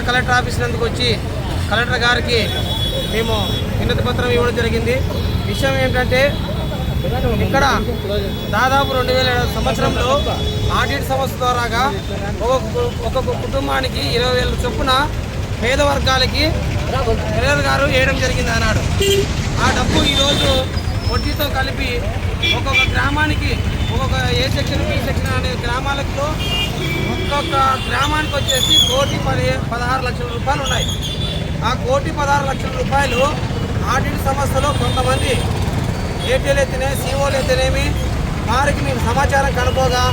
జిల్లా collector office నందుకు వచ్చి collector గారికి మేము వినతి పత్రం ఇవ్వడం జరిగింది. విషయం ఏంటంటే ఇక్కడ దాదాపు రెండు వేల సంవత్సరంలో ఆడిట్ సంస్థ ద్వారాగా ఒక్కొక్క కుటుంబానికి ఇరవై వేల చొప్పున పేద వర్గాలకి కలెక్టర్ గారు వేయడం జరిగింది అన్నాడు. ఆ డబ్బు ఈరోజు వడ్డీతో కలిపి ఒక్కొక్క గ్రామానికి ఒక్కొక్క ఏ సెక్షన్ బి సెక్షన్ అనే గ్రామాలకు ఒక్కొక్క గ్రామానికి వచ్చేసి కోటి పది పదహారు లక్షల రూపాయలు ఉన్నాయి. ఆ కోటి పదహారు లక్షల రూపాయలు ఆడిట్ సంస్థలో కొంతమంది ఏటీఎల్ అయితేనే సీఓలు అయితేనేమి వారికి మేము సమాచారం కనుకోగా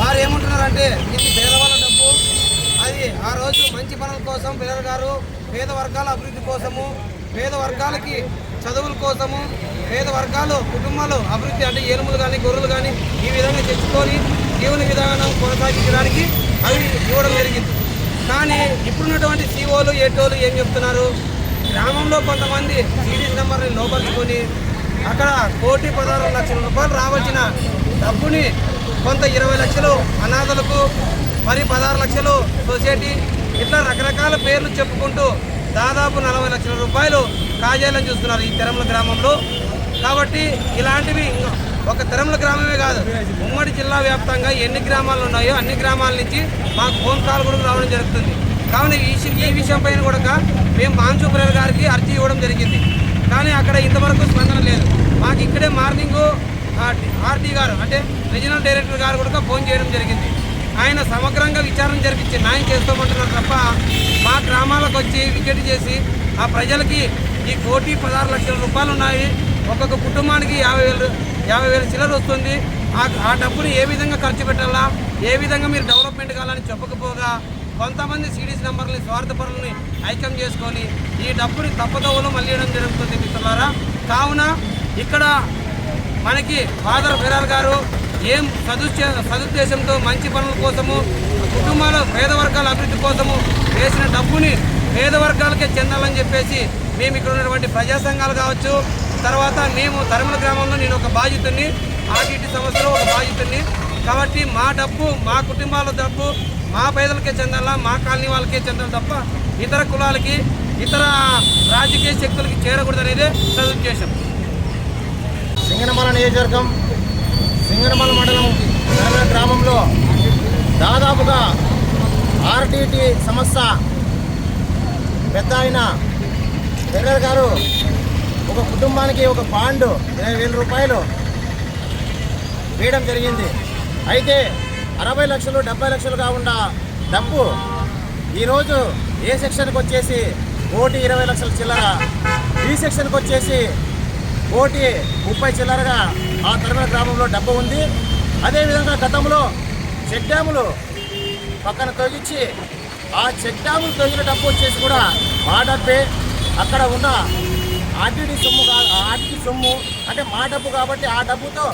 వారు ఏమంటున్నారంటే ఇది పేదవాళ్ళ డబ్బు. అది ఆ రోజు మంచి పనుల కోసం పిల్లలు గారు పేద వర్గాల అభివృద్ధి కోసము పేద వర్గాలకి చదువుల కోసము పేద వర్గాలు కుటుంబాలు అభివృద్ధి అంటే ఏనుములు కానీ గొర్రెలు కానీ ఈ విధంగా తెచ్చుకొని జీవన విధానం కొనసాగించడానికి అవి ఇవ్వడం జరిగింది. కానీ ఇప్పుడున్నటువంటి సీఓలు ఏటోలు ఏం చెప్తున్నారు? గ్రామంలో కొంతమంది సీడీస్ నెంబర్ని లోపరుచుకొని అక్కడ కోటి పదహారు లక్షల రూపాయలు రావాల్సిన డబ్బుని కొంత ఇరవై లక్షలు అనాథలకు మరి పదహారు లక్షలు సొసైటీ ఇట్లా రకరకాల పేర్లు చెప్పుకుంటూ దాదాపు నలభై లక్షల రూపాయలు కాజేయాలని చూస్తున్నారు ఈ తిరుమల గ్రామంలో. కాబట్టి ఇలాంటివి ఇంకా ఒక తిరుమల గ్రామమే కాదు ఉమ్మడి జిల్లా వ్యాప్తంగా ఎన్ని గ్రామాలు ఉన్నాయో అన్ని గ్రామాల నుంచి మాకు ఫోన్ కాల్ కూడా రావడం జరుగుతుంది. కావున ఈ ఈ విషయంపై కూడా మేము మాన్సూపరేర్ గారికి అర్జీ ఇవ్వడం జరిగింది. కానీ అక్కడ ఇంతవరకు స్పందన లేదు. మాకు ఇక్కడే మార్నింగ్ ఆర్టీ గారు అంటే రీజనల్ డైరెక్టర్ గారు కూడా ఫోన్ చేయడం జరిగింది. ఆయన సమగ్రంగా విచారణ జరిపించి న్యాయం చేస్తామంటున్నారు తప్ప మా గ్రామాలకు వచ్చి వికెట్ చేసి ఆ ప్రజలకి ఈ కోటి పదహారు లక్షల రూపాయలు ఉన్నాయి. ఒక్కొక్క కుటుంబానికి యాభై వేలు యాభై వేల చిల్లర వస్తుంది. ఆ ఆ డబ్బుని ఏ విధంగా ఖర్చు పెట్టాలా? ఏ విధంగా మీరు డెవలప్మెంట్ కావాలని చెప్పకపోగా కొంతమంది సిడీస్ నెంబర్ని స్వార్థపరులని ఐక్యం చేసుకొని ఈ డబ్బుని తప్పదోవలో మళ్ళీ జరుగుతుంది మిత్రులారా. కావున ఇక్కడ మనకి ఫాదర్ ఫిరాల్ గారు ఏం సదుచ సదుద్దేశంతో మంచి పనుల కోసము కుటుంబాల పేద వర్గాల అభివృద్ధి కోసము వేసిన డబ్బుని పేద వర్గాలకే చెందాలని చెప్పేసి మేము ఇక్కడ ఉన్నటువంటి ప్రజా సంఘాలు కావచ్చు తర్వాత మేము తరుమల గ్రామంలో నేను ఒక బాధితుడిని ఆర్టీటీ సంస్థలో ఒక బాధితుడిని. కాబట్టి మా డబ్బు మా కుటుంబాల డబ్బు మా పేదలకే చెందాలా మా కాలనీ వాళ్ళకే చెందాలి తప్ప ఇతర కులాలకి ఇతర రాజకీయ శక్తులకి చేరకూడదు అనేది సదుద్దేశం. సింగనమల నియోజకవర్గం సింగనమల మండలం తెలంగాణ గ్రామంలో దాదాపుగా ఆర్టీటీ సంస్థ పెద్ద ఆయన టెర్రర్ గారు ఒక కుటుంబానికి ఒక బాండ్ ఇరవై వేల రూపాయలు వేయడం జరిగింది. అయితే అరవై లక్షలు డెబ్బై లక్షలు కాకుండా డబ్బు ఈరోజు ఏ సెక్షన్కి వచ్చేసి కోటి ఇరవై లక్షల చిల్లర బి సెక్షన్కి వచ్చేసి కోటి ముప్పై చిల్లరగా ఆ తరగల గ్రామంలో డబ్బు ఉంది. అదేవిధంగా గతంలో చెక్ డ్యాములు పక్కన తొలగించి ఆ చెక్ డ్యాములు తొలగిన డబ్బు వచ్చేసి కూడా మా డబ్బే. అక్కడ ఉన్న ఆర్టీడీ సొమ్ము ఆర్టీ సొమ్ము అంటే మా డబ్బు కాబట్టి ఆ డబ్బుతో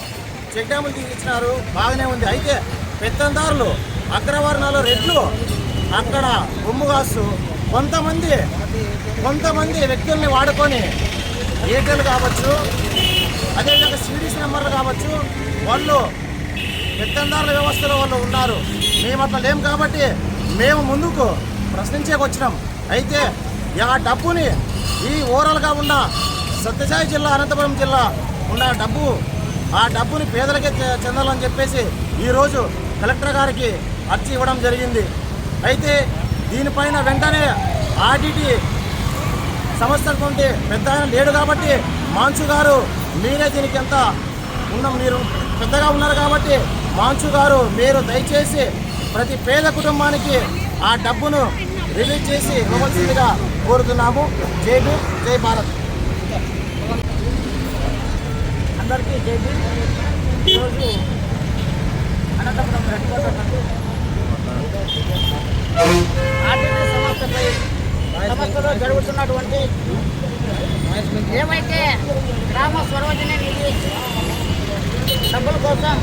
చెక్ డ్యాములు తీసిచ్చినారు. బాగానే ఉంది. అయితే పెత్తందారులు అగ్రవర్ణాలు రెడ్లు అక్కడ బొమ్ము కాస్తూ కొంతమంది కొంతమంది వ్యక్తుల్ని వాడుకొని ఏటలు కావచ్చు అదేవిధంగా సిడిసి నెంబర్లు కావచ్చు వాళ్ళు పెత్తందారుల వ్యవస్థలో వాళ్ళు ఉన్నారు. మేము అట్లా లేం కాబట్టి మేము ముందుకు ప్రశ్నించేకి వచ్చినాం. అయితే ఆ డబ్బుని ఈ ఓవరాల్గా ఉన్న సత్యసాయి జిల్లా అనంతపురం జిల్లా ఉన్న డబ్బు ఆ డబ్బుని పేదలకే చె- చెందాలని చెప్పేసి ఈరోజు కలెక్టర్ గారికి అర్జీ ఇవ్వడం జరిగింది. అయితే దీనిపైన వెంటనే ఆర్డిటి సంస్థ కొంటే పెద్ద ఆయన లేడు కాబట్టి మాన్సు గారు మీరే దీనికి ఎంత ఉన్న మీరు పెద్దగా ఉన్నారు కాబట్టి మాన్సు గారు మీరు దయచేసి ప్రతి పేద కుటుంబానికి ఆ డబ్బును రిలీజ్ చేసి ఇవ్వవలసిందిగా కోరుతున్నాము. జై భీమ్ జై భారత్. అందరికీ జై భీమ్. ఈరోజు అనంతపురం రెడ్ కోట ఆర్టీసీ సంస్థపై సంస్థలో జరుగుతున్నటువంటి ఏమైతే గ్రామ స్వరోజన నిధి డబ్బుల కోసం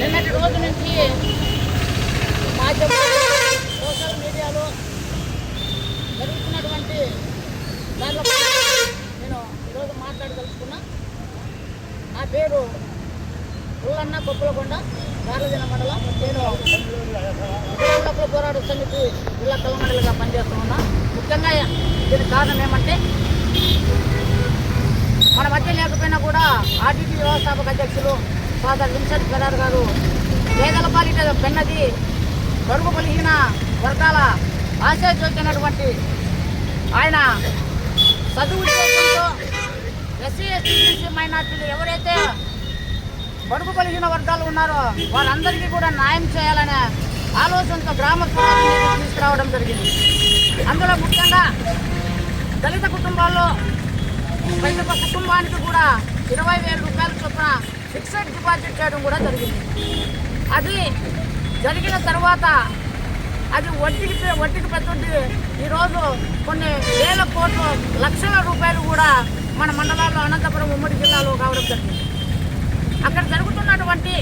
నిన్నటి రోజు నుంచి మాధ్యమాలు సోషల్ మీడియాలో జరుగుతున్నటువంటి దానిలో నేను ఈరోజు మాట్లాడదలుచుకున్నా. నా పేరు పుల్లన్న కొప్పులకొండ గార్లజన మండలం నేను వికలాంగుల పోరాడు సమితి జిల్లా కలమండలిగా పనిచేస్తున్నా. ముఖ్యంగా దీనికి కారణం ఏమంటే మన మధ్య లేకపోయినా కూడా ఆర్టీటీ వ్యవస్థాపక అధ్యక్షులు ఫాదర్ విన్సెంట్ ఫెరార్ గారు పేదల పాలిట పెన్నది బడుగు కలిగిన వర్గాల ఆశాజ్యోతినటువంటి ఆయన చదువు ఉద్దేశంతో ఎస్సీ ఎస్టీ మైనార్టీలు ఎవరైతే బడుగు పలిగిన వర్గాలు ఉన్నారో. వారందరికీ కూడా న్యాయం చేయాలనే ఆలోచనతో గ్రామ స్వరాజ్యాన్ని తీసుకురావడం జరిగింది. అందులో ముఖ్యంగా దళిత కుటుంబాల్లో ప్రతి ఒక్క కుటుంబానికి కూడా ఇరవై వేల రూపాయల చొప్పున ఫిక్స్డ్ డిపాజిట్ చేయడం కూడా జరిగింది. అది జరిగిన తర్వాత అది వడ్డీకి వడ్డీకి పెద్ద ఈరోజు కొన్ని వేల కోట్లు లక్షల రూపాయలు కూడా మన మండలాల్లో అనంతపురం ఉమ్మడి జిల్లాలో కావడం జరిగింది. అక్కడ జరుగుతున్నటువంటి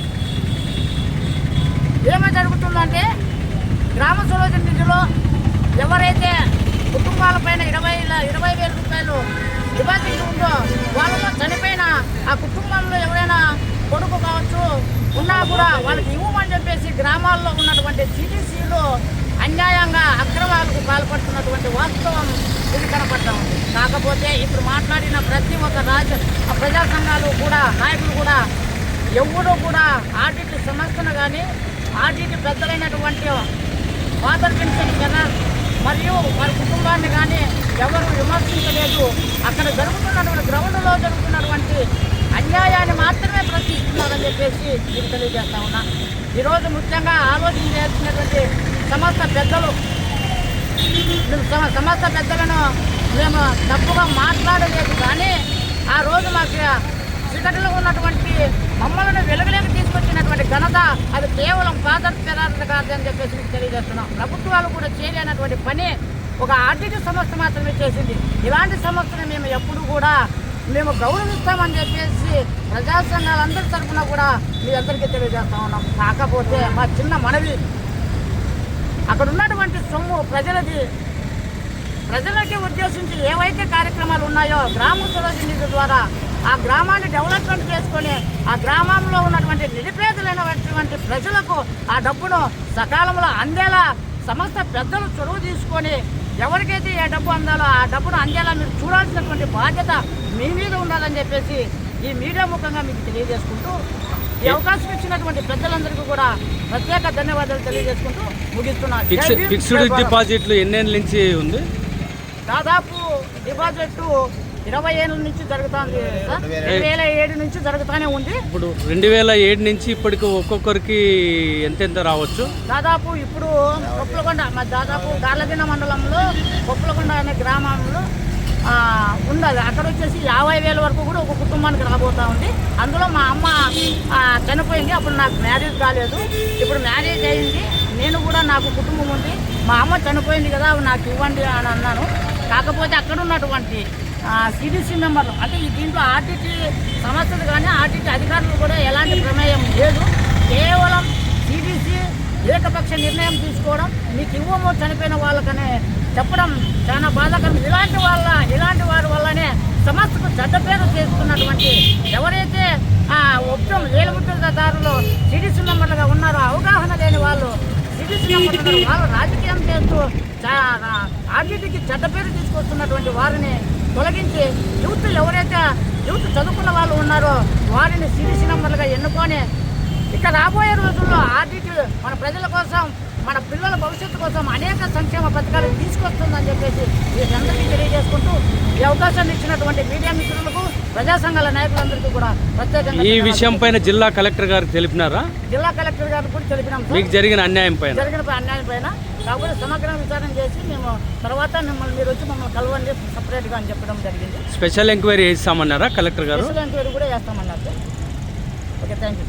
ఏమి జరుగుతుందంటే గ్రామ సులోచన నిధిలో ఎవరైతే కుటుంబాలపైన ఇరవై ఇరవై వేల రూపాయలు డిపాజిట్ ఉందో వాళ్ళతో చనిపోయిన ఆ కుటుంబంలో ఎవరైనా కొడుకు కావచ్చు ఉన్నా కూడా వాళ్ళకి ఇవ్వమని చెప్పేసి గ్రామాల్లో ఉన్నటువంటి సిటీసీలు అన్యాయంగా అక్రమాలకు పాల్పడుతున్నటువంటి వాస్తవం ఇది కనపడతా ఉంది. కాకపోతే ఇప్పుడు మాట్లాడిన ప్రతి ఒక్క రాజ ప్రజా సంఘాలు కూడా నాయకులు కూడా ఎవరు కూడా ఆర్టీటీ సంస్థను కానీ ఆర్టీటీ పెద్దలైనటువంటి ఫాదర్ పెన్షన్ జనరల్ మరియు వారి కుటుంబాన్ని కానీ ఎవరు విమర్శించలేదు. అక్కడ జరుగుతున్నటువంటి గ్రౌండ్లో జరుగుతున్నటువంటి అన్యాయాన్ని మాత్రమే ప్రశ్నిస్తున్నారని చెప్పేసి నేను తెలియజేస్తా ఉన్నా. ఈరోజు ముఖ్యంగా ఆలోచన చేస్తున్నటువంటి సమస్త పెద్దలు సమస్త పెద్దలను మేము తప్పుగా మాట్లాడలేదు. కానీ ఆ రోజు మాకు చీకటిలో ఉన్నటువంటి మమ్మల్ని వెలుగులోకి తీసుకొచ్చినటువంటి ఘనత అది కేవలం ఫాదర్ పెరారు కాదు అని చెప్పేసి మీకు తెలియజేస్తున్నాం. ప్రభుత్వాలు కూడా చేయలేనటువంటి పని ఒక ఆర్థిక సంస్థ మాత్రమే చేసింది. ఇలాంటి సంస్థను మేము ఎప్పుడు కూడా మేము గౌరవిస్తామని చెప్పేసి ప్రజా సంఘాలందరి తరఫున కూడా మీ అందరికీ తెలియజేస్తా ఉన్నాం. కాకపోతే మా చిన్న మనవి అక్కడ ఉన్నటువంటి సొమ్ము ప్రజలది. ప్రజలకి ఉద్దేశించి ఏవైతే కార్యక్రమాలు ఉన్నాయో గ్రామ స్వరాజ్య నిధి ద్వారా ఆ గ్రామాన్ని డెవలప్మెంట్ చేసుకొని ఆ గ్రామంలో ఉన్నటువంటి నిరుపేదలైనటువంటి ప్రజలకు ఆ డబ్బును సకాలంలో అందేలా సమస్త పెద్దలు చొరవ తీసుకొని ఎవరికైతే ఏ డబ్బు అందాలో ఆ డబ్బును అందేలా మీరు చూడాల్సినటువంటి బాధ్యత మీ మీద ఉండాలని చెప్పేసి ఈ మీడియా ముఖంగా మీకు తెలియజేసుకుంటూ ఈ అవకాశం ఇచ్చినటువంటి పెద్దలందరికీ కూడా ప్రత్యేక ధన్యవాదాలు తెలియజేసుకుంటూ ముగిస్తున్నా జై ఫిక్స్ భీమ్, ఫిక్స్డ్. డిపాజిట్లు ఎన్నేళ్ళ నుంచి ఉంది దాదాపు డిపాజిట్ ఇరవై ఏళ్ళ నుంచి జరుగుతుంది రెండు వేల ఏడు నుంచి జరుగుతూనే ఉంది. ఇప్పుడు రెండు వేల ఏడు నుంచి ఇప్పటికి ఒక్కొక్కరికి ఎంతెంత రావచ్చు? దాదాపు ఇప్పుడు కొప్పలకొండ మా దాదాపు గార్లదిన మండలంలో కొప్పలకొండ అనే గ్రామంలో ఉన్నది. అక్కడ వచ్చేసి యాభై వేల వరకు కూడా ఒక కుటుంబానికి రాబోతా ఉంది. అందులో మా అమ్మ చనిపోయింది. అప్పుడు నాకు మ్యారేజ్ కాలేదు. ఇప్పుడు మ్యారేజ్ అయింది. నేను కూడా నాకు కుటుంబం ఉంది. మా అమ్మ చనిపోయింది కదా నాకు ఇవ్వండి అని అన్నాను. కాకపోతే అక్కడ ఉన్నటువంటి సిడిసి మెంబర్లు అంటే ఈ దీంట్లో ఆర్టీటీ సంస్థలు కానీ ఆర్టీటీ అధికారులు కూడా ఎలాంటి ప్రమేయం లేదు. కేవలం సిడిసి ఏకపక్ష నిర్ణయం తీసుకోవడం మీకు ఇవ్వము చనిపోయిన వాళ్ళకనే చెప్పడం చాలా బాధాకరం. ఇలాంటి వాళ్ళ ఇలాంటి వారి వల్లనే సంస్థకు చెడ్డ పేరు చేస్తున్నటువంటి ఎవరైతే ఆ ఒప్పం ఏలుముట్టుదారులు సిడిసి మెంబర్లుగా ఉన్నారో అవగాహన లేని వాళ్ళు సిడిసి మెంబర్లు వాళ్ళు రాజకీయం చేస్తూ ఆర్టీటీకి చెడ్డ పేరు తీసుకొస్తున్నటువంటి వారిని తొలగించి యూత్లు ఎవరైతే యూత్ చదువుకున్న వాళ్ళు ఉన్నారో వారిని సిరిసి నెంబర్లుగా ఎన్నుకొని ఇక రాబోయే రోజుల్లో ఆర్టీటీ మన ప్రజల కోసం మన పిల్లల భవిష్యత్తు కోసం అనేక సంక్షేమ పథకాలు తీసుకొస్తుందని చెప్పేసి వీరందరికీ తెలియజేసుకుంటూ ఈ అవకాశాన్ని ఇచ్చినటువంటి మీడియా మిత్రులకు ప్రజా సంఘాల నాయకులందరికీ కూడా ప్రత్యేకంగా ఈ. విషయం పైన జిల్లా కలెక్టర్ గారికి తెలిపినారా? జిల్లా కలెక్టర్ గారికి కూడా తెలిపినాం. మీకు జరిగిన అన్యాయం పైన? జరిగిన అన్యాయం పైన. కాకపోతే సమగ్ర విచారణ చేసి మేము తర్వాత మిమ్మల్ని మీరు వచ్చి మమ్మల్ని కలవండి సపరేట్గా అని చెప్పడం జరిగింది. స్పెషల్ ఎంక్వైరీ చేస్తామన్నారా కలెక్టర్ గారు? స్పెషల్ ఎంక్వైరీ కూడా చేస్తామన్నారు ఓకే థ్యాంక్ యూ